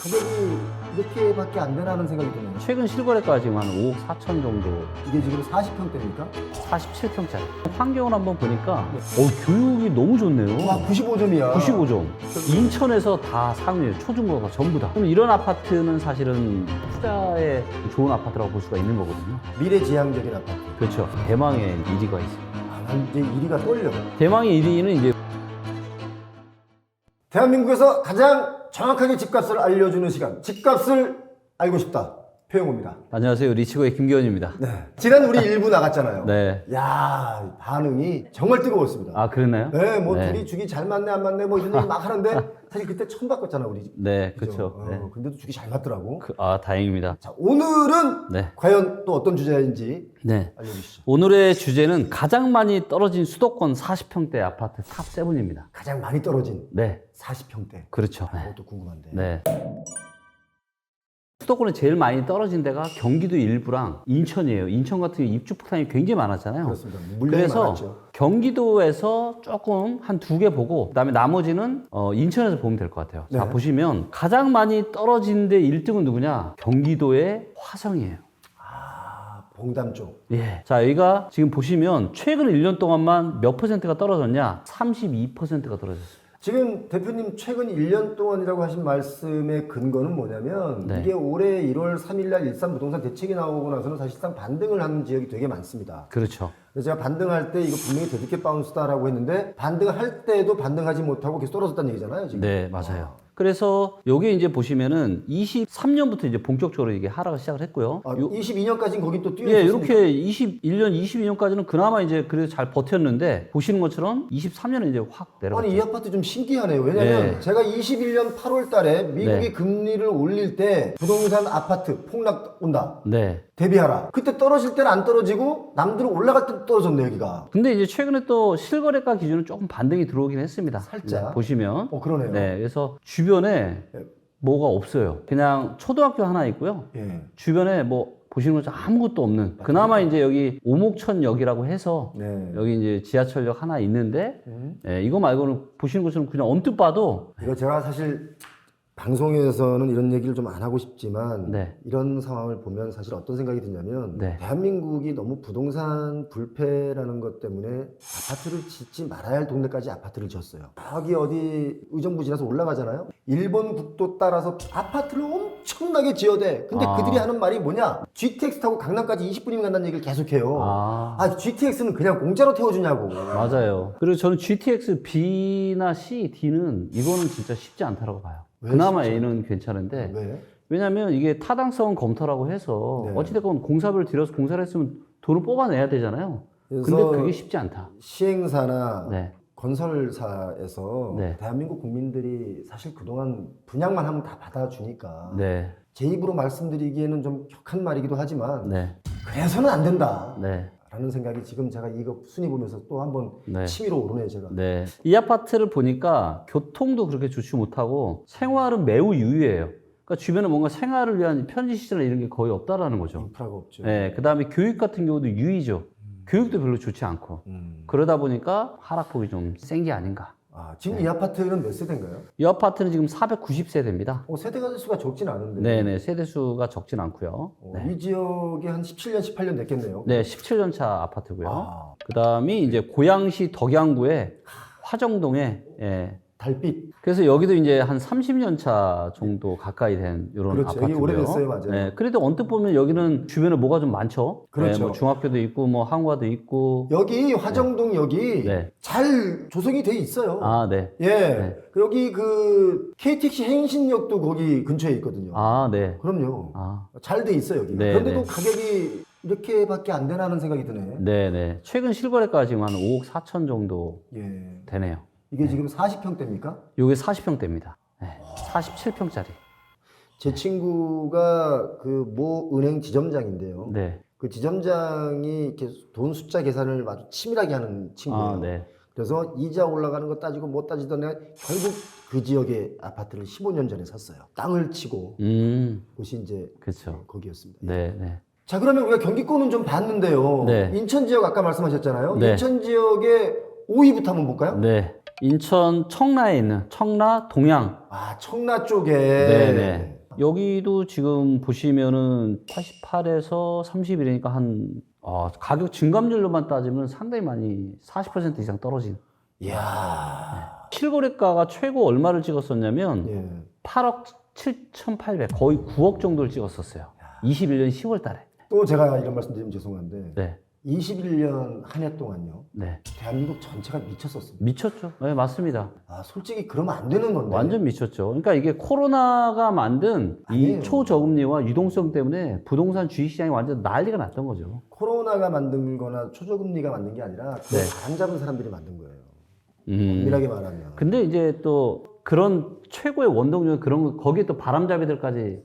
가격이 이렇게밖에 안 되나는 생각이 드네요. 최근 실거래가 지금 한 5억 4천 정도, 이게 지금 40평대입니까? 47평짜리. 환경을 한번 보니까, 어, 교육이 너무 좋네요. 와, 95점이야. 95점. 인천에서 다 상위예요. 초중고가 전부 다. 그럼 이런 아파트는 사실은 투자에 좋은 아파트라고 볼 수가 있는 거거든요. 미래지향적인 아파트. 그렇죠. 대망의 1위가 있습니다. 아, 난 이제 1위가 떨려. 대망의 1위는 이제 대한민국에서 가장 정확하게 집값을 알려주는 시간. 집값을 알고 싶다. 표영호입니다. 안녕하세요. 리치고의 김기현입니다. 네. 지난 우리 일부 나갔잖아요. 네. 야 반응이 정말 뜨거웠습니다. 아, 그랬나요? 네, 뭐 네. 둘이 죽이 잘 맞네 안 맞네 뭐 이런 얘기 막 하는데 사실 그때 처음 바꿨잖아 우리. 네? 그렇죠. 어, 네. 근데도 죽이 잘 맞더라고. 그- 아, 다행입니다. 자 오늘은 네. 과연 또 어떤 주제인지 네. 알려주시죠. 오늘의 주제는 가장 많이 떨어진 수도권 40평대 아파트 탑 7입니다. 가장 많이 떨어진 네. 40평대. 그렇죠. 네. 그것도 궁금한데. 네. 수도권에 제일 많이 떨어진 데가 경기도 일부랑 인천이에요. 인천 같은 경우 입주 폭탄이 굉장히 많았잖아요. 그렇습니다. 물량이 그래서 많았죠. 경기도에서 조금 한 두 개 보고 그다음에 나머지는 어, 인천에서 보면 될 것 같아요. 자 네. 보시면 가장 많이 떨어진 데 1등은 누구냐? 경기도의 화성이에요. 아 봉담 쪽. 예. 자, 여기가 지금 보시면 최근 1년 동안만 몇 퍼센트가 떨어졌냐? 32%가 떨어졌어요. 지금 대표님 최근 1년 동안이라고 하신 말씀의 근거는 뭐냐면 네. 이게 올해 1월 3일 날 일산 부동산 대책이 나오고 나서는 사실상 반등을 하는 지역이 되게 많습니다. 그렇죠. 그래서 제가 반등할 때 이거 분명히 데드캣 바운스다라고 했는데 반등을 할 때도 반등하지 못하고 계속 떨어졌다는 얘기잖아요, 지금. 네, 맞아요. 그래서 요게 이제 보시면은 23년부터 이제 본격적으로 이게 하락을 시작을 했고요. 아, 요- 22년까지는 거긴 또 뛰어 예? 이렇게 21년, 22년까지는 그나마 이제 그래도 잘 버텼는데 보시는 것처럼 23년에 이제 확 내려갔죠. 아니 이 아파트 좀 신기하네요. 왜냐면 네. 제가 21년 8월 달에 미국이 네. 금리를 올릴 때 부동산 아파트 폭락 온다. 네. 대비하라. 그때 떨어질 때는 안 떨어지고 남들은 올라갈 때 떨어졌네 여기가. 근데 이제 최근에 또 실거래가 기준은 조금 반등이 들어오긴 했습니다. 살짝. 네, 보시면. 어 그러네요. 네. 그래서 주변에 네. 뭐가 없어요. 그냥 초등학교 하나 있고요. 예. 주변에 뭐 보시는 것처럼 아무것도 없는. 그나마 이제 여기 오목천역이라고 해서 네. 여기 이제 지하철역 하나 있는데 음. 예, 이거 말고는 보시는 것처럼 그냥 언뜻 봐도 이거 제가 사실 방송에서는 이런 얘기를 좀 안 하고 싶지만 네. 이런 상황을 보면 사실 어떤 생각이 드냐면 네. 대한민국이 너무 부동산 불패라는 것 때문에 아파트를 짓지 말아야 할 동네까지 아파트를 지었어요. 여기 어디 의정부 지나서 올라가잖아요. 일본 국도 따라서 아파트를 엄청나게 지어대. 근데 아. 그들이 하는 말이 뭐냐? GTX 타고 강남까지 20분이면 간다는 얘기를 계속해요. 아, 아, GTX는 그냥 공짜로 태워주냐고. 맞아요. 그리고 저는 GTX B나 C, D는 이거는 진짜 쉽지 않다라고 봐요. 왜 그나마 쉽지 A는 괜찮은데 왜? 왜냐하면 이게 타당성 검토라고 해서 네. 어찌됐건 공사비를 들여서 공사를 했으면 돈을 뽑아내야 되잖아요. 근데 그게 쉽지 않다. 시행사나 네. 건설사에서 네. 대한민국 국민들이 사실 그동안 분양만 하면 다 받아주니까 네. 제 입으로 말씀드리기에는 좀 격한 말이기도 하지만 네. 그래서는 안 된다 네. 라는 생각이 지금 제가 이거 순위 보면서 또 한번 네. 치밀어 오르네요 제가 네. 이 아파트를 보니까 교통도 그렇게 좋지 못하고 생활은 매우 유의해요. 그러니까 주변에 뭔가 생활을 위한 편의시설 이런 게 거의 없다라는 거죠. 인프라가 없죠 네. 그 다음에 교육 같은 경우도 유의죠. 교육도 별로 좋지 않고. 음. 그러다 보니까 하락폭이 좀 센 게 아닌가. 아, 지금 네. 이 아파트는 몇 세대인가요? 이 아파트는 지금 490세대입니다. 어, 세대가 수가 적진 않은데 네네. 세대 수가 적진 않고요. 어, 네. 이 지역에 한 17년 18년 됐겠네요 네, 17년 차 아파트고요. 아, 그 다음이 이제 고양시 덕양구의 화정동에, 예. 달빛 그래서 여기도 이제 한 30년 차 정도 가까이 된 이런 그렇죠. 여기 아파트고요. 오래됐어요, 맞아요. 네, 그래도 언뜻 보면 여기는 주변에 뭐가 좀 많죠. 그렇죠. 네, 뭐 중학교도 있고, 뭐 한과도 있고. 여기 화정동 여기 네. 잘 조성이 돼 있어요 아, 네. 예. 네. 여기 그 KTX 행신역도 거기 근처에 있거든요. 아, 네. 그럼요. 아, 잘 돼 있어요, 여기. 네, 그런데도 네. 가격이 이렇게밖에 안 되나는 생각이 드네. 네, 네. 최근 실거래가 지금 한 5억 4천 정도 예. 되네요. 이게 지금 40평대입니까? 요게 40평대입니다. 네. 47평짜리. 제 친구가 그 모 은행 지점장인데요. 네. 그 지점장이 이렇게 돈 숫자 계산을 아주 치밀하게 하는 친구예요. 아, 네. 그래서 이자 올라가는 거 따지고 못 따지던 애 결국 그 지역의 아파트를 15년 전에 샀어요. 땅을 치고 음, 곳이 이제 그쵸. 거기였습니다. 네, 네. 자 그러면 우리가 경기권은 좀 봤는데요. 네. 인천 지역 아까 말씀하셨잖아요. 네. 인천 지역의 5위부터 한번 볼까요? 네. 인천 청라에 있는 청라 동양. 아 청라 쪽에. 네네. 여기도 지금 보시면은 88에서 31이니까 한 어, 가격 증감률로만 따지면 상당히 많이 40% 이상 떨어진. 이야. 실거래가가 최고 얼마를 찍었었냐면 예. 8억 7,800 거의 9억 정도를 찍었었어요. 21년 10월 달에. 또 제가 이런 말씀드리면 죄송한데 네. 21년 한 해 동안요. 네. 대한민국 전체가 미쳤었습니다. 미쳤죠. 네, 맞습니다. 아 솔직히 그러면 안 되는 건데. 완전 미쳤죠. 그러니까 이게 코로나가 만든 이 아니에요. 초저금리와 유동성 때문에 부동산 주식시장이 완전 난리가 났던 거죠. 코로나가 만든 거나 초저금리가 만든 게 아니라 그 네. 바람 잡은 사람들이 만든 거예요. 음. 엄밀하게 말하면. 근데 이제 또 그런 최고의 원동력 그런 거 거기에 또 바람잡이들까지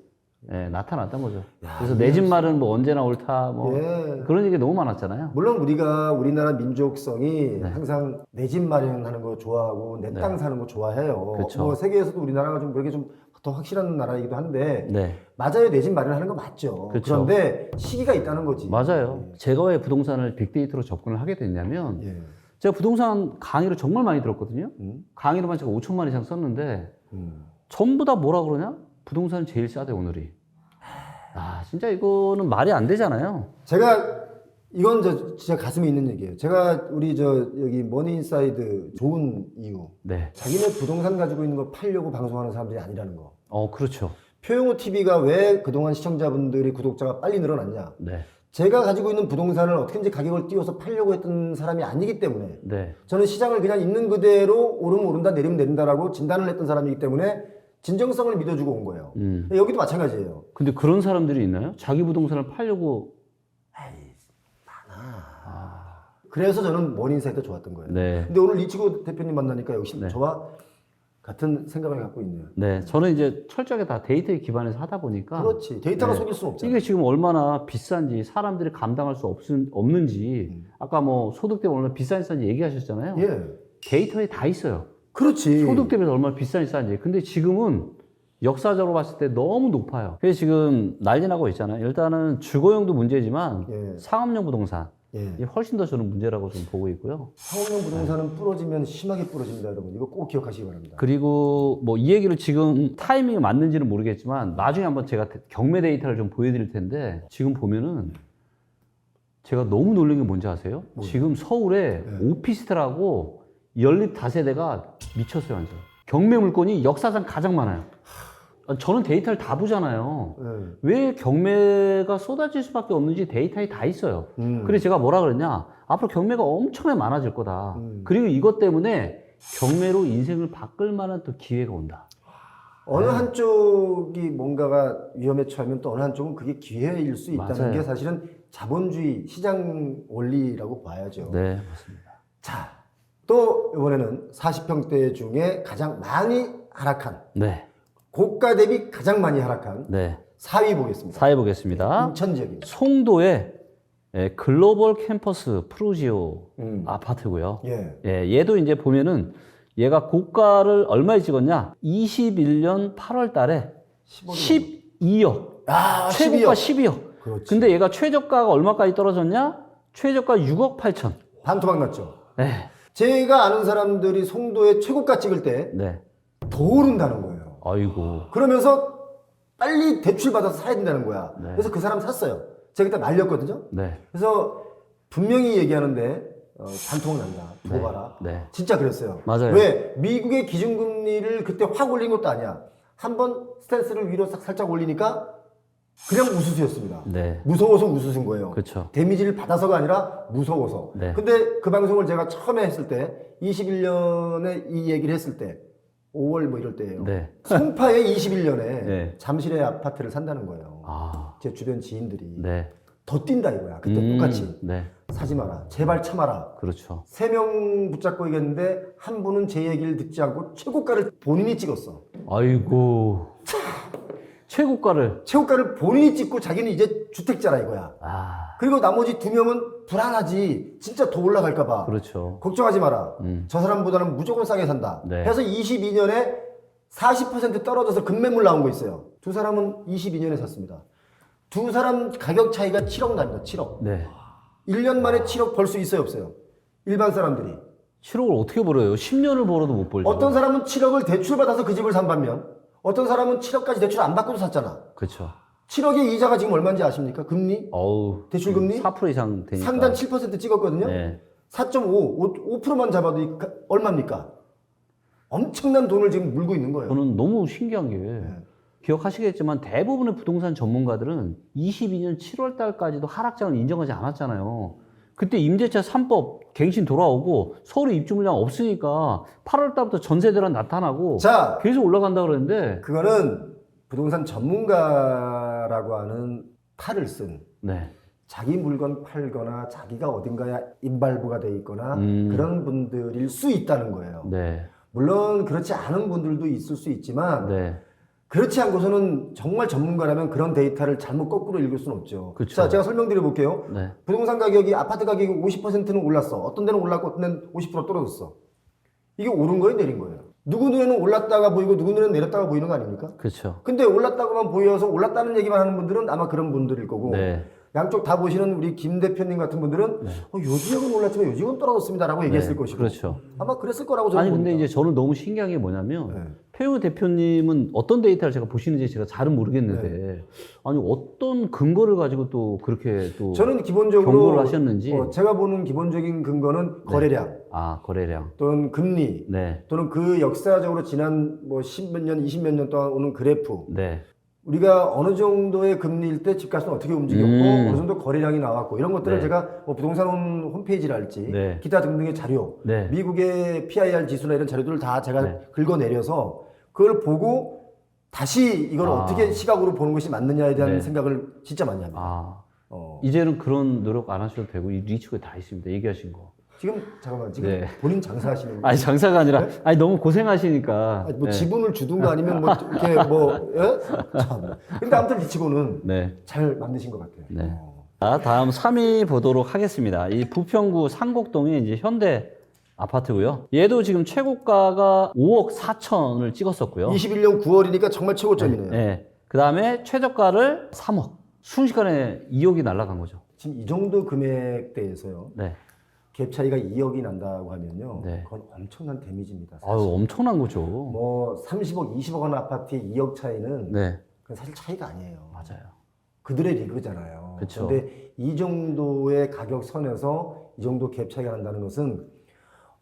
예, 나타났던 거죠. 야, 그래서 내 집 말은 뭐 언제나 옳다 뭐 예. 그런 얘기 너무 많았잖아요. 물론 우리가 우리나라 민족성이 네. 항상 내 집 마련하는 거 좋아하고 내땅 네. 사는 거 좋아해요. 그쵸. 뭐 세계에서도 우리나라가 좀 그렇게 좀 더 확실한 나라이기도 한데 네, 맞아요 내 집 마련하는 거 맞죠. 그쵸. 런데 시기가 있다는 거지. 맞아요. 제가 왜 부동산을 빅데이터로 접근을 하게 됐냐면 예. 제가 부동산 강의를 정말 많이 들었거든요. 음? 강의로만 제가 5천만 이상 썼는데 음. 전부 다 뭐라 그러냐? 부동산 제일 싸대 오늘이. 아 진짜 이거는 말이 안 되잖아요. 제가 이건 저 진짜 가슴에 있는 얘기예요. 제가 우리 저 여기 머니인사이드 좋은 이유 네. 자기네 부동산 가지고 있는 거 팔려고 방송하는 사람들이 아니라는 거. 어 그렇죠. 표용호 TV가 왜 그동안 시청자분들이 구독자가 빨리 늘어났냐? 네. 제가 가지고 있는 부동산을 어떻게든지 가격을 띄워서 팔려고 했던 사람이 아니기 때문에 네. 저는 시장을 그냥 있는 그대로 오르면 오른다 내리면 내린다라고 진단을 했던 사람이기 때문에 진정성을 믿어주고 온 거예요. 음. 여기도 마찬가지예요. 근데 그런 사람들이 있나요? 자기 부동산을 팔려고. 그래서 저는 머니 인사이드 좋았던 거예요. 네. 근데 오늘 이치고 대표님 만나니까 역시 네. 저와 같은 생각을 갖고 있네요. 네. 저는 이제 철저하게 다 데이터에 기반해서 하다 보니까. 그렇지. 데이터가 네. 속일 수는 없잖아. 이게 지금 얼마나 비싼지 사람들이 감당할 수 없, 없는지 아까 뭐 소득 때문에 얼마나 비싼지 싼지 얘기하셨잖아요. 예. 데이터에 다 있어요. 그렇지. 소득 대비해서 얼마나 비싼지 싼지. 근데 지금은 역사적으로 봤을 때 너무 높아요. 그래서 지금 난리 나고 있잖아요. 일단은 주거용도 문제지만 예. 상업용 부동산 예. 이게 훨씬 더 저는 문제라고 좀 보고 있고요. 상업용 부동산은 부러지면 심하게 부러집니다, 여러분. 이거 꼭 기억하시기 바랍니다. 그리고 뭐 이 얘기를 지금 타이밍이 맞는지는 모르겠지만 나중에 한번 제가 경매 데이터를 좀 보여드릴 텐데 지금 보면은 제가 너무 놀란 게 뭔지 아세요? 지금 서울에 오피스텔하고 연립 다세대가 미쳤어요 완전. 경매 물건이 역사상 가장 많아요. 아, 저는 데이터를 다 보잖아요. 예. 왜 경매가 쏟아질 수밖에 없는지 데이터에 다 있어요. 음. 그래서 제가 뭐라 그랬냐? 앞으로 경매가 엄청나게 많아질 거다. 음. 그리고 이것 때문에 경매로 인생을 바꿀 만한 또 기회가 온다. 어느 한쪽이 뭔가가 위험에 처하면 또 어느 한쪽은 그게 기회일 수 있다는 맞아요. 게 사실은 자본주의 시장 원리라고 봐야죠. 네, 맞습니다. 자, 또 이번에는 40평대 중에 가장 많이 하락한 네, 고가 대비 가장 많이 하락한 네. 4위 보겠습니다. 사회 보겠습니다. 인천 지역입니다. 송도의 예, 글로벌 캠퍼스 프루지오 음. 아파트고요. 예. 예, 얘도 이제 보면은 얘가 고가를 얼마에 찍었냐? 21년 8월 달에 12억. 아, 최고가 12억. 12억. 그렇지. 근데 얘가 최저가가 얼마까지 떨어졌냐? 최저가 6억 8천. 반토막 났죠. 네. 제가 아는 사람들이 송도에 최고가 찍을 때 더 네. 오른다는 거예요. 아이고. 그러면서 빨리 대출 받아서 사야 된다는 거야. 네. 그래서 그 사람 샀어요. 제가 그때 말렸거든요. 네. 그래서 분명히 얘기하는데 어, 반토막 난다. 더 봐라. 네. 진짜 그랬어요. 맞아요. 왜? 미국의 기준금리를 그때 확 올린 것도 아니야. 한 번 스탠스를 위로 싹 살짝 올리니까 그냥 우수수였습니다. 네. 무서워서 우수수인 거예요. 그렇죠. 데미지를 받아서가 아니라 무서워서. 네. 근데 그 방송을 제가 처음에 했을 때 21년에 이 얘기를 했을 때 5월 뭐 이럴 때예요. 네. 송파에 21년에 네. 잠실에 아파트를 산다는 거예요. 아. 제 주변 지인들이 네. 더 뛴다 이거야. 그때 음, 똑같이 네. 사지 마라. 제발 참아라. 그렇죠. 세 명 붙잡고 얘기했는데 한 분은 제 얘기를 듣지 않고 최고가를 본인이 찍었어. 아이고. 최고가를. 최고가를 본인이 찍고 자기는 이제 주택자라 이거야. 아. 그리고 나머지 두 명은 불안하지. 진짜 더 올라갈까봐. 그렇죠. 걱정하지 마라. 음. 저 사람보다는 무조건 싸게 산다. 네. 해서 22년에 40% 떨어져서 급매물 나온 거 있어요. 두 사람은 22년에 샀습니다. 두 사람 가격 차이가 7억 납니다. 7억. 네. 1년 만에 7억 벌 수 있어요, 없어요? 일반 사람들이. 7억을 어떻게 벌어요? 10년을 벌어도 못 벌죠. 어떤 사람은 7억을 대출받아서 그 집을 산 반면 어떤 사람은 7억까지 대출 안 받고도 샀잖아. 그렇죠. 7억의 이자가 지금 얼마인지 아십니까? 금리? 어우. 대출 금리? 4% 이상 되니까. 상단 7% 찍었거든요. 네. 4.5, 5%만 잡아도 이 가- 얼마입니까? 엄청난 돈을 지금 물고 있는 거예요. 저는 너무 신기한 게 네. 기억하시겠지만 대부분의 부동산 전문가들은 22년 7월 달까지도 하락장을 인정하지 않았잖아요. 그때 임대차 3법 갱신 돌아오고 서울에 입주 물량 없으니까 8월 달부터 전세 대란 나타나고 자, 계속 올라간다 그랬는데 그거는 부동산 전문가라고 하는 탈을 쓴 네. 자기 물건 팔거나 자기가 어딘가에 인발부가 돼 있거나 음. 그런 분들일 수 있다는 거예요. 네. 물론 그렇지 않은 분들도 있을 수 있지만 네. 그렇지 않고서는 정말 전문가라면 그런 데이터를 잘못 거꾸로 읽을 수는 없죠. 그쵸. 자, 제가 설명드려 볼게요. 네. 부동산 가격이 아파트 가격이 50%는 올랐어. 어떤 데는 올랐고 어떤 데는 50% 떨어졌어. 이게 오른 거예요, 내린 거예요. 누구 눈에는 올랐다가 보이고 누구 눈에는 내렸다가 보이는 거 아닙니까? 그렇죠. 근데 올랐다고만 보여서 올랐다는 얘기만 하는 분들은 아마 그런 분들일 거고 네. 양쪽 다 보시는 우리 김 대표님 같은 분들은 어, 요 지역은 올랐지만 요 지역은 떨어졌습니다라고 얘기했을 네, 것이고 그렇죠. 아마 그랬을 거라고 저는 아니 근데 봅니다. 이제 저는 너무 신기한 게 뭐냐면 네. 폐우 대표님은 어떤 데이터를 제가 보시는지 제가 잘은 모르겠는데 네. 아니 어떤 근거를 가지고 또 그렇게 또 저는 기본적으로 경고를 하셨는지. 어, 제가 보는 기본적인 근거는 거래량 아 거래량 또는 금리 네 또는 그 역사적으로 지난 뭐 10몇 년, 20몇 년 동안 오는 그래프 네. 우리가 어느 정도의 금리일 때 집값은 어떻게 움직였고 음. 어느 정도 거래량이 나왔고 이런 것들을 네. 제가 뭐 부동산 홈페이지랄지 네. 기타 등등의 자료 네. 미국의 PIR 지수나 이런 자료들을 다 제가 네. 긁어내려서 그걸 보고 다시 이걸 아. 어떻게 시각으로 보는 것이 맞느냐에 대한 네. 생각을 진짜 많이 합니다. 아 어. 이제는 그런 노력 안 하셔도 되고 이 리치가 다 있습니다 얘기하신 거 지금 잠깐만 지금 네. 본인 장사하시는 아니 장사가 아니라 아니 너무 고생하시니까 아니, 뭐 네. 지분을 주든가 아니면 뭐 이렇게 뭐 예? 참. 근데 아무튼 리치고는 네. 잘 만드신 것 같아요. 네. 어. 자, 다음 3위 보도록 하겠습니다. 이 부평구 상곡동에 이제 현대 아파트고요. 얘도 지금 최고가가 5억 4천을 찍었었고요. 21년 9월이니까 정말 최고점이네요. 네. 그 다음에 최저가를 3억. 순식간에 2억이 날라간 거죠. 지금 이 정도 금액대에서요. 네. 갭 차이가 2억이 난다고 하면요. 네. 그건 엄청난 데미지입니다. 사실. 아유, 엄청난 거죠. 뭐 30억, 20억 원 아파트의 2억 차이는 네. 그건 사실 차이가 아니에요. 맞아요. 그들의 리그잖아요. 그쵸. 근데 이 정도의 가격 선에서 이 정도 갭 차이가 난다는 것은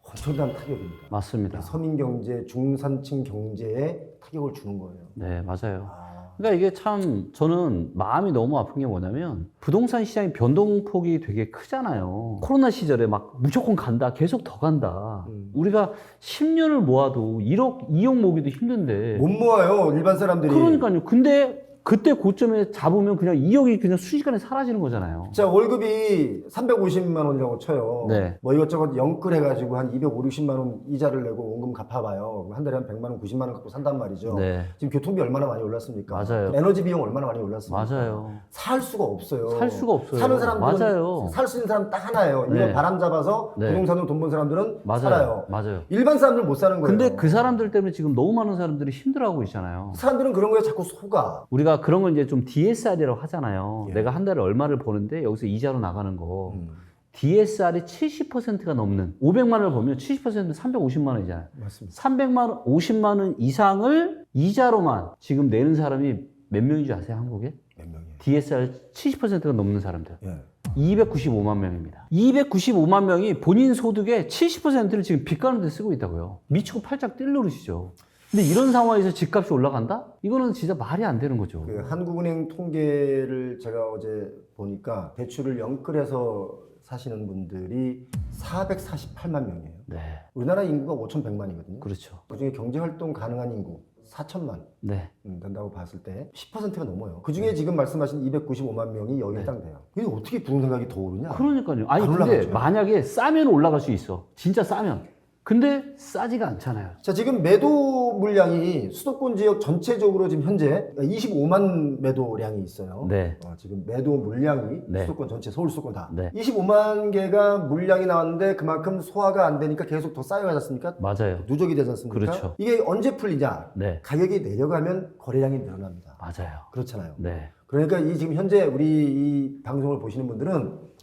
엄청난 타격입니다. 맞습니다. 서민 경제, 중산층 경제에 타격을 주는 거예요. 네, 맞아요. 아, 그러니까 이게 참 저는 마음이 너무 아픈 게 뭐냐면 부동산 시장의 변동폭이 되게 크잖아요. 코로나 시절에 막 무조건 간다, 계속 더 간다. 음. 우리가 10년을 모아도 1억, 2억 모기도 힘든데. 못 모아요 일반 사람들이. 그러니까요. 근데 그때 고점에 잡으면 그냥 2억이 그냥 순식간에 사라지는 거잖아요. 자 월급이 350만 원이라고 쳐요. 네. 뭐 이것저것 영끌 해가지고 한 250, 60만 원 이자를 내고 원금 갚아봐요. 한 달에 한 100만 원, 90만 원 갖고 산단 말이죠. 네. 지금 교통비 얼마나 많이 올랐습니까? 맞아요. 에너지 비용 얼마나 많이 올랐습니까? 맞아요. 살 수가 없어요. 살 수가 없어요. 사는 사람들은 맞아요. 살 수 있는 사람 딱 하나예요. 이거 네. 바람 잡아서 네. 부동산으로 돈 번 사람들은 맞아요. 살아요. 맞아요. 일반 사람들 못 사는 거예요. 근데 그 사람들 때문에 지금 너무 많은 사람들이 힘들어하고 있잖아요. 사람들은 그런 거에 자꾸 속아. 우리가 그런 걸 이제 좀 DSR이라고 하잖아요. 예. 내가 한 달에 얼마를 버는데 여기서 이자로 나가는 거. 음, DSR이 70%가 넘는 500만 원을 보면 70%는 350만 원이잖아요. 맞습니다. 300만 원, 50만 원 이상을 이자로만 지금 내는 사람이 몇 명인 줄 아세요, 한국에? 몇 명이에요? DSR 70%가 넘는 사람들. 예. 295만 명입니다. 295만 명이 본인 소득의 70%를 지금 빚 가는 데 쓰고 있다고요. 미치고 팔짝 뛸 노릇이죠. 근데 이런 상황에서 집값이 올라간다? 이거는 진짜 말이 안 되는 거죠. 그 한국은행 통계를 제가 어제 보니까 대출을 영끌해서 사시는 분들이 448만 명이에요. 네. 우리나라 인구가 5,100만이거든요. 그렇죠. 그중에 경제 활동 가능한 인구 4천만 네. 음, 된다고 봤을 때 10%가 넘어요. 그 중에 지금 말씀하신 295만 명이 여기에 네. 해당돼요. 이게 어떻게 부동산 가격이 더 오르냐? 그러니까요. 아니, 안 근데 올라가죠. 만약에 싸면 올라갈 수 있어. 진짜 싸면. 근데 싸지가 않잖아요. 자, 지금 매도 물량이 수도권 지역 전체적으로 지금 현재 25만 매도량이 있어요. 네. 어, 지금 매도 물량이 네. 수도권 전체 서울 수도권 다 네. 25만 개가 물량이 나왔는데 그만큼 소화가 안 되니까 계속 더 쌓여가지 않습니까? 맞아요. 누적이 되지 않습니까? 그렇죠. 이게 언제 풀리냐? 네. 가격이 내려가면 거래량이 늘어납니다. 맞아요. 그렇잖아요. 네. 그러니까 이 지금 현재 우리 이 방송을 보시는 분들은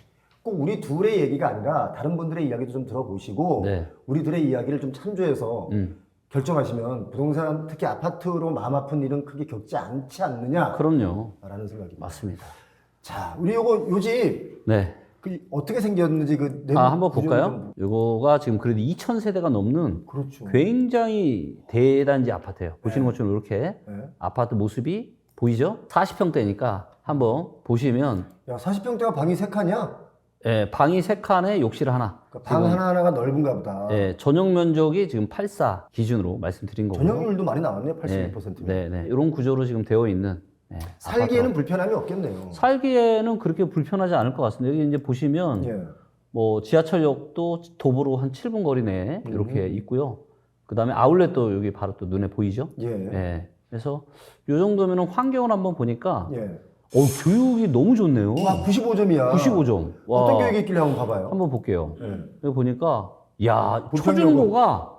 꼭 우리 둘의 얘기가 아니라 다른 분들의 이야기도 좀 들어보시고 네. 우리 둘의 이야기를 좀 참조해서 음. 결정하시면 부동산 특히 아파트로 마음 아픈 일은 크게 겪지 않지 않느냐라는 그럼요. 생각입니다. 맞습니다. 자, 우리 요거 요집 네. 그 어떻게 생겼는지 그 내부 아, 한번 구조를 볼까요? 요거가 지금 그래도 2,000세대가 넘는 좀- 그렇죠. 굉장히 대단지 아파트예요. 보시는 것처럼 이렇게 네. 아파트 모습이 보이죠? 40평대니까 한번 보시면 야, 40평대가 방이 세 칸이야? 예, 방이 세 칸에 욕실 하나. 그러니까 방 지금, 하나하나가 넓은가 보다. 예, 전용 면적이 지금 84 기준으로 말씀드린 거고요. 전용률도 많이 나왔네요. 81%면. 네, 네. 이런 구조로 지금 되어 있는 예, 살기에는 불편함이 없겠네요. 아파트. 살기에는 그렇게 불편하지 않을 것 같습니다. 여기 이제 보시면 예. 뭐 지하철역도 도보로 한 7분 거리 내에 이렇게 음. 있고요. 그다음에 아울렛도 여기 바로 또 눈에 보이죠? 예. 예. 그래서 요 정도면은 환경을 한번 보니까 예. 어, 교육이 너무 좋네요. 와, 95점이야. 95점. 와. 어떤 교육이 있길래 한번 봐봐요. 한번 볼게요. 예. 여기 보니까 야. 초중고가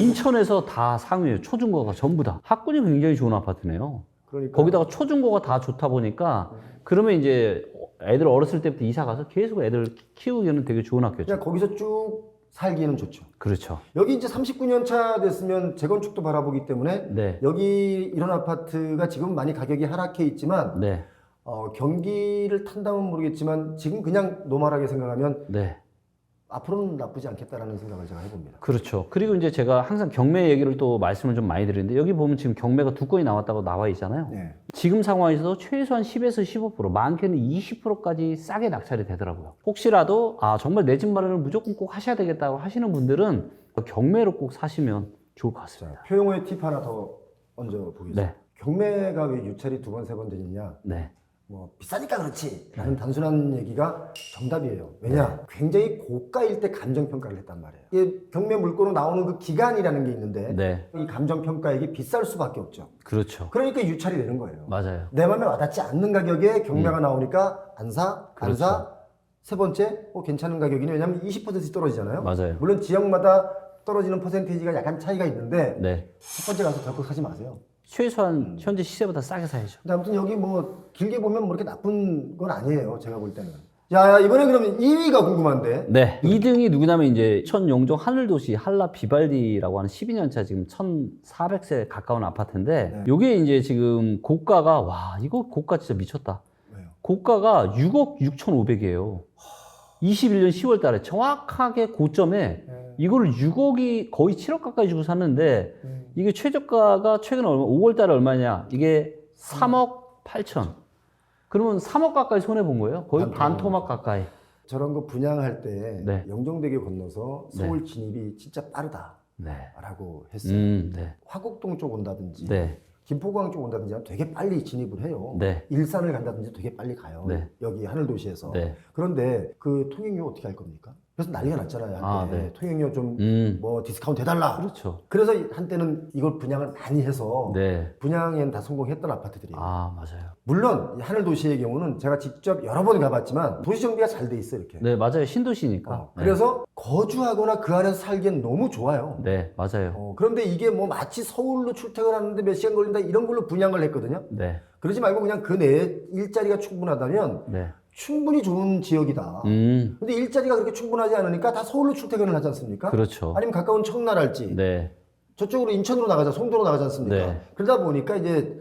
인천에서 다 상위예요. 초중고가 전부 다. 학군이 굉장히 좋은 아파트네요. 그러니까 거기다가 초중고가 다 좋다 보니까 그러면 이제 애들 어렸을 때부터 이사 가서 계속 애들 키우기에는 되게 좋은 학교죠. 그냥 거기서 쭉 살기에는 좋죠. 그렇죠. 여기 이제 39년 차 됐으면 재건축도 바라보기 때문에 네. 여기 이런 아파트가 지금 많이 가격이 하락해 있지만 네. 어, 경기를 탄다면 모르겠지만 지금 그냥 노멀하게 생각하면 네. 앞으로는 나쁘지 않겠다라는 생각을 제가 해봅니다. 그렇죠. 그리고 이제 제가 항상 경매 얘기를 또 말씀을 좀 많이 드리는데 여기 보면 지금 경매가 두 건이 나왔다고 나와 있잖아요. 네. 지금 상황에서 최소한 10에서 15% 많게는 20%까지 싸게 낙찰이 되더라고요. 혹시라도 아 정말 내 집 마련을 무조건 꼭 하셔야 되겠다고 하시는 분들은 경매로 꼭 사시면 좋을 것 같습니다. 자, 표용호의 팁 하나 더 얹어 보겠습니다. 네, 경매가 왜 유찰이 두 번 세 번 되느냐? 네, 뭐 비싸니까 그렇지 라는 단순한 얘기가 정답이에요. 왜냐? 굉장히 고가일 때 감정 평가를 했단 말이에요. 이게 경매 물건으로 나오는 그 기간이라는 게 있는데 네, 이 감정 평가액이 비쌀 수밖에 없죠. 그렇죠. 그러니까 유찰이 되는 거예요. 맞아요. 내 마음에 와닿지 않는 가격에 경매가 나오니까 안 사, 안 음. 그렇죠. 사. 세 번째, 어, 괜찮은 가격이네. 왜냐하면 20%씩 떨어지잖아요. 맞아요. 물론 지역마다 떨어지는 퍼센테이지가 약간 차이가 있는데 네, 첫 번째 가서 결코 사지 마세요. 최소한 현재 시세보다 싸게 사야죠. 근데 아무튼 여기 뭐 길게 보면 뭐 이렇게 나쁜 건 아니에요. 제가 볼 때는. 야, 야 이번에 그러면 2위가 궁금한데. 네, 2등이 누구냐면 이제 천 용종 하늘도시 한라 비발디라고 하는 12년차 지금 1,400세 가까운 아파트인데 네. 요게 이제 지금 고가가 와 이거 고가 진짜 미쳤다. 왜요? 고가가 6억 6,500이에요. 21년 10월 달에 정확하게 고점에 네. 이거를 6억이 거의 7억 가까이 주고 샀는데 음. 이게 최저가가 최근에 얼마, 5월 달에 얼마냐? 이게 3억 8천. 그러면 3억 가까이 손해 본 거예요. 거의 반토막. 반토막 가까이. 저런 거 분양할 때 네. 영종대교 건너서 네. 서울 진입이 진짜 빠르다 라고 네. 했어요. 음, 네. 화곡동 쪽 온다든지 네. 김포광 쪽 온다든지 하면 되게 빨리 진입을 해요. 네. 일산을 간다든지 되게 빨리 가요. 네. 여기 하늘도시에서. 네. 그런데 그 통행료 어떻게 할 겁니까? 그래서 난리가 났잖아요. 한때. 아, 네. 통행료 좀 뭐 음. 디스카운트 해달라. 그렇죠. 그래서 한때는 이걸 분양을 많이 해서 네. 분양엔 다 성공했던 아파트들이에요. 아, 맞아요. 물론 이 하늘 도시의 경우는 제가 직접 여러 번 가봤지만 도시 정비가 잘 돼 있어 이렇게. 네, 맞아요. 신도시니까. 어, 그래서 거주하거나 그 안에서 살기엔 너무 좋아요. 네, 맞아요. 어, 그런데 이게 뭐 마치 서울로 출퇴근하는데 몇 시간 걸린다 이런 걸로 분양을 했거든요. 네. 그러지 말고 그냥 그 내에 일자리가 충분하다면 네. 충분히 좋은 지역이다. 음. 근데 일자리가 그렇게 충분하지 않으니까 다 서울로 출퇴근을 하지 않습니까? 그렇죠. 아니면 가까운 청나랄지 네. 저쪽으로 인천으로 나가자 송도로 나가지 않습니까? 네. 그러다 보니까 이제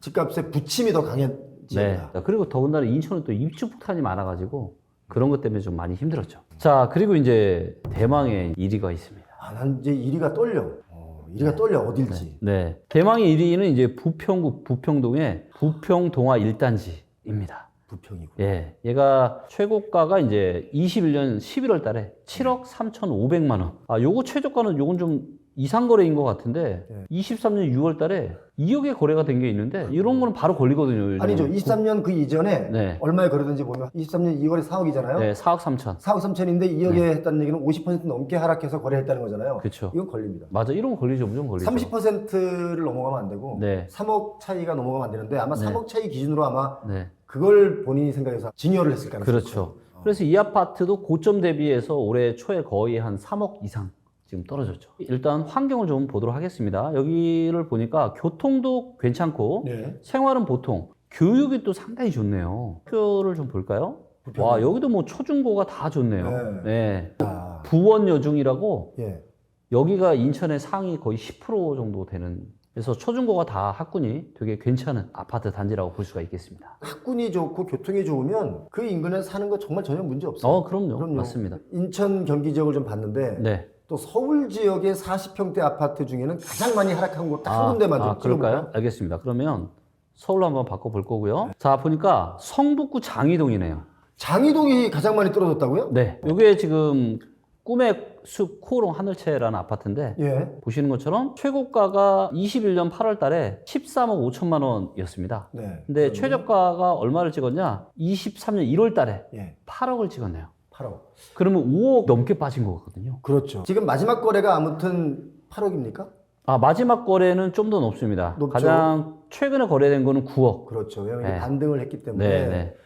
집값의 부침이 더 강한 네. 그리고 더군다나 인천은 또 입주 폭탄이 많아가지고 그런 것 때문에 좀 많이 힘들었죠. 자, 그리고 이제 대망의 1위가 있습니다. 아, 난 이제 1위가 떨려. 어, 1위가 떨려 어딜지. 네. 대망의 1위는 이제 부평구 부평동의 부평동화 1단지입니다. 부평이고. 예. 얘가 최고가가 이제 21년 11월 달에 7억 3,500만 원. 아, 요거 최저가는 요건 좀 이상 거래인 것 같은데 네. 23년 6월 달에 2억에 거래가 된 게 있는데 이런 거는 바로 걸리거든요. 요즘은. 아니죠. 23년 그 이전에 네. 얼마에 거래된지 보면 23년 2월에 4억이잖아요. 네, 4억 3천. 4억 3천인데 2억에 했다는 얘기는 50% 넘게 하락해서 거래했다는 거잖아요. 그렇죠. 이건 걸립니다. 맞아. 이런 거 걸리죠. 무조건 걸리죠. 30%를 넘어가면 안 되고 네. 3억 차이가 넘어가면 안 되는데 아마 네. 3억 차이 기준으로 아마 네. 그걸 본인이 생각해서 증여를 했을 가능성이 그렇죠. 그래서 이 아파트도 고점 대비해서 올해 초에 거의 한 3억 이상 지금 떨어졌죠. 일단 환경을 좀 보도록 하겠습니다. 여기를 보니까 교통도 괜찮고 네. 생활은 보통 교육이 또 상당히 좋네요. 표를 좀 볼까요? 와 여기도 뭐 초중고가 다 좋네요. 네. 네. 아, 부원 여중이라고 예. 여기가 인천의 상위 거의 10% 정도 되는 그래서 초중고가 다 학군이 되게 괜찮은 아파트 단지라고 볼 수가 있겠습니다. 학군이 좋고 교통이 좋으면 그 인근에 사는 거 정말 전혀 문제 없어요. 어 그럼요. 그럼요. 맞습니다. 인천 경기 지역을 좀 봤는데 네. 또 서울 지역의 40평대 아파트 중에는 가장 많이 하락한 곳딱한 군데만 좀 아, 그럴까요? 알겠습니다. 그러면 서울로 한번 바꿔볼 거고요. 자 보니까 성북구 장이동이네요. 장이동이 가장 많이 떨어졌다고요? 네. 이게 지금 꿈의 숲 코오롱 하늘채라는 아파트인데 예. 보시는 것처럼 최고가가 21년 8월 달에 13억 5천만 원이었습니다. 네. 근데 그러면- 최저가가 얼마를 찍었냐? 23년 1월 달에 예. 8억을 찍었네요. 8억. 그러면 5억 넘게 빠진 거거든요. 그렇죠. 지금 마지막 거래가 아무튼 8억입니까? 아, 마지막 거래는 좀 더 높습니다. 높죠. 가장 최근에 거래된 거는 9억. 그렇죠. 왜냐하면 네. 이게 반등을 했기 때문에 네, 네.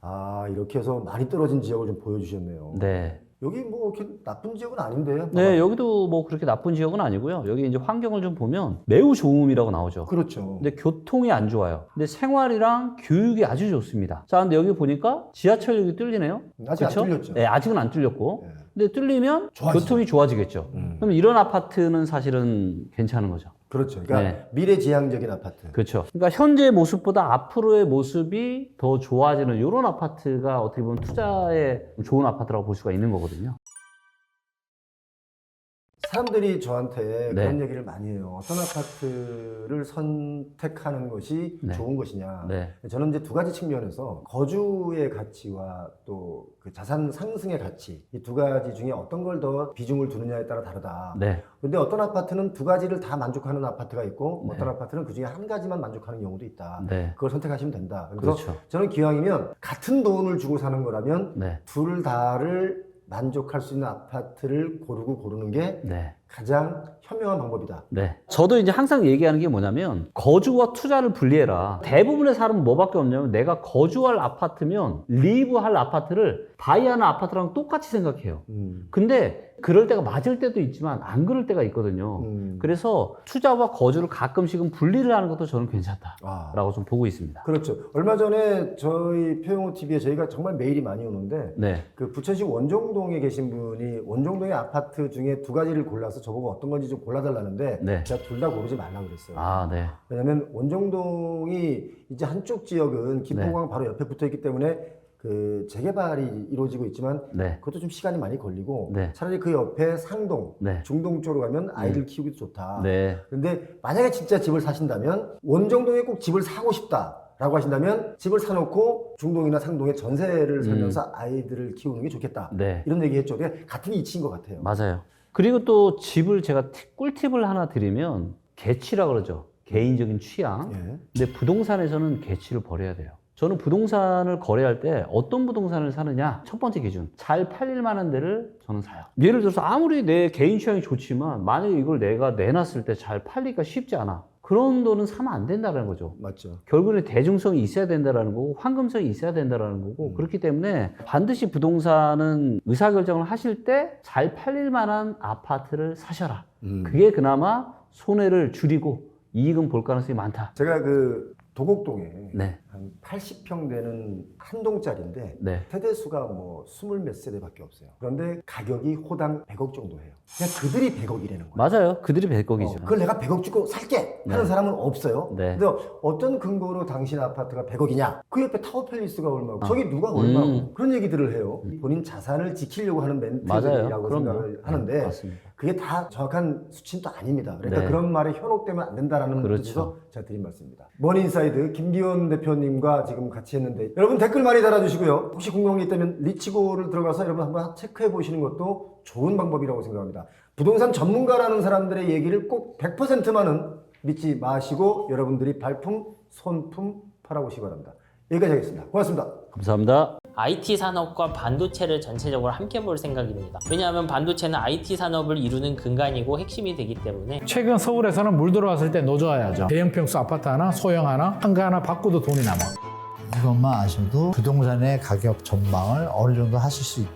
아 이렇게 해서 많이 떨어진 지역을 좀 보여주셨네요. 네. 여기 뭐 이렇게 나쁜 지역은 아닌데요. 네, 여기도 뭐 그렇게 나쁜 지역은 아니고요. 여기 이제 환경을 좀 보면 매우 좋음이라고 나오죠. 그렇죠. 근데 교통이 안 좋아요. 근데 생활이랑 교육이 아주 좋습니다. 자, 근데 여기 보니까 지하철역이 뚫리네요. 아직 그쵸? 안 뚫렸죠. 네, 아직은 안 뚫렸고. 예. 근데 뚫리면 좋아지죠. 교통이 좋아지겠죠. 음. 그럼 이런 아파트는 사실은 괜찮은 거죠. 그렇죠. 그러니까 네. 미래지향적인 아파트. 그렇죠. 그러니까 현재 모습보다 앞으로의 모습이 더 좋아지는 이런 아파트가 어떻게 보면 투자에 좋은 아파트라고 볼 수가 있는 거거든요. 사람들이 저한테 네. 그런 얘기를 많이 해요. 어떤 아파트를 선택하는 것이 네. 좋은 것이냐. 네. 저는 이제 두 가지 측면에서 거주의 가치와 또 그 자산 상승의 가치 이 두 가지 중에 어떤 걸 더 비중을 두느냐에 따라 다르다. 네. 근데 어떤 아파트는 두 가지를 다 만족하는 아파트가 있고 네. 어떤 아파트는 그 중에 한 가지만 만족하는 경우도 있다. 네. 그걸 선택하시면 된다. 그래서 그렇죠. 저는 기왕이면 같은 돈을 주고 사는 거라면 네. 둘 다를 만족할 수 있는 아파트를 고르고 고르는 게 네. 가장 현명한 방법이다. 네. 저도 이제 항상 얘기하는 게 뭐냐면 거주와 투자를 분리해라. 대부분의 사람은 뭐밖에 없냐면 내가 거주할 아파트면 리브할 아파트를 바이하는 아파트랑 똑같이 생각해요. 음. 근데 그럴 때가 맞을 때도 있지만 안 그럴 때가 있거든요. 음. 그래서 투자와 거주를 가끔씩은 분리를 하는 것도 저는 괜찮다라고 아, 좀 보고 있습니다. 그렇죠. 얼마 전에 저희 표용호 TV에 저희가 정말 메일이 많이 오는데 네. 그 부천시 원정동에 계신 분이 원정동의 아파트 중에 두 가지를 골라서 저보고 어떤 건지 좀 골라달라는데 네. 제가 둘 다 고르지 말라 그랬어요. 아, 네. 왜냐하면 원정동이 이제 한쪽 지역은 김포강 바로 옆에 붙어 있기 때문에 그 재개발이 이루어지고 있지만 네. 그것도 좀 시간이 많이 걸리고 네. 차라리 그 옆에 상동, 네. 중동 쪽으로 가면 아이들 키우기도 좋다. 네. 근데 만약에 진짜 집을 사신다면 원정동에 꼭 집을 사고 싶다 라고 하신다면 집을 사놓고 중동이나 상동에 전세를 살면서 아이들을 키우는 게 좋겠다. 네. 이런 얘기 했죠. 그러니까 같은 이치인 것 같아요. 맞아요. 그리고 또 집을 제가 팁- 꿀팁을 하나 드리면 개취라 그러죠. 개인적인 취향. 예. 근데 부동산에서는 개취를 버려야 돼요. 저는 부동산을 거래할 때 어떤 부동산을 사느냐 첫 번째 기준 잘 팔릴 만한 데를 저는 사요 예를 들어서 아무리 내 개인 취향이 좋지만 만약에 이걸 내가 내놨을 때 잘 팔리기가 쉽지 않아 그런 돈은 사면 안 된다는 거죠 맞죠. 결국은 대중성이 있어야 된다라는 거고 황금성이 있어야 된다라는 거고 음. 그렇기 때문에 반드시 부동산은 의사결정을 하실 때 잘 팔릴 만한 아파트를 사셔라 음. 그게 그나마 손해를 줄이고 이익은 볼 가능성이 많다 제가 그 도곡동에 네, 한 80평 되는 한 동짜리인데 네. 세대수가 뭐 스물 몇 세대밖에 없어요. 그런데 가격이 호당 100억 정도 해요. 그냥 그들이 100억이라는 거예요. 맞아요. 그들이 100억이죠. 어, 그걸 내가 100억 주고 살게 하는 네. 사람은 없어요. 네. 근데 어떤 근거로 당신 아파트가 100억이냐? 그 옆에 타워팰리스가 얼마고, 아. 저기 누가 얼마고 음. 그런 얘기들을 해요. 본인 자산을 지키려고 하는. 멘트들이라고. 생각을 네, 하는데 맞습니다. 그게 다 정확한 수치는 또 아닙니다. 그러니까 네. 그런 말에 현혹되면 안 된다라는 그렇죠. 뜻에서 제가 드린 말씀입니다. 머니인사이드 김기현 대표 님과 지금 같이 했는데 여러분 댓글 많이 달아주시고요. 혹시 궁금한 게 있다면 리치고를 들어가서 여러분 한번 체크해 보시는 것도 좋은 방법이라고 생각합니다. 부동산 전문가라는 사람들의 얘기를 꼭 100%만은 믿지 마시고 여러분들이 발품, 손품 팔아보시기 바랍니다. 여기까지 하겠습니다. 고맙습니다. 감사합니다. IT 산업과 반도체를 전체적으로 함께 볼 생각입니다. 왜냐하면 반도체는 IT 산업을 이루는 근간이고 핵심이 되기 때문에 최근 서울에서는 물 들어왔을 때 노져야죠. 대형 평수 아파트 하나, 소형 하나, 한가 하나 바꾸도 돈이 남아. 이것만 아셔도 부동산의 가격 전망을 어느 정도 하실 수 있다.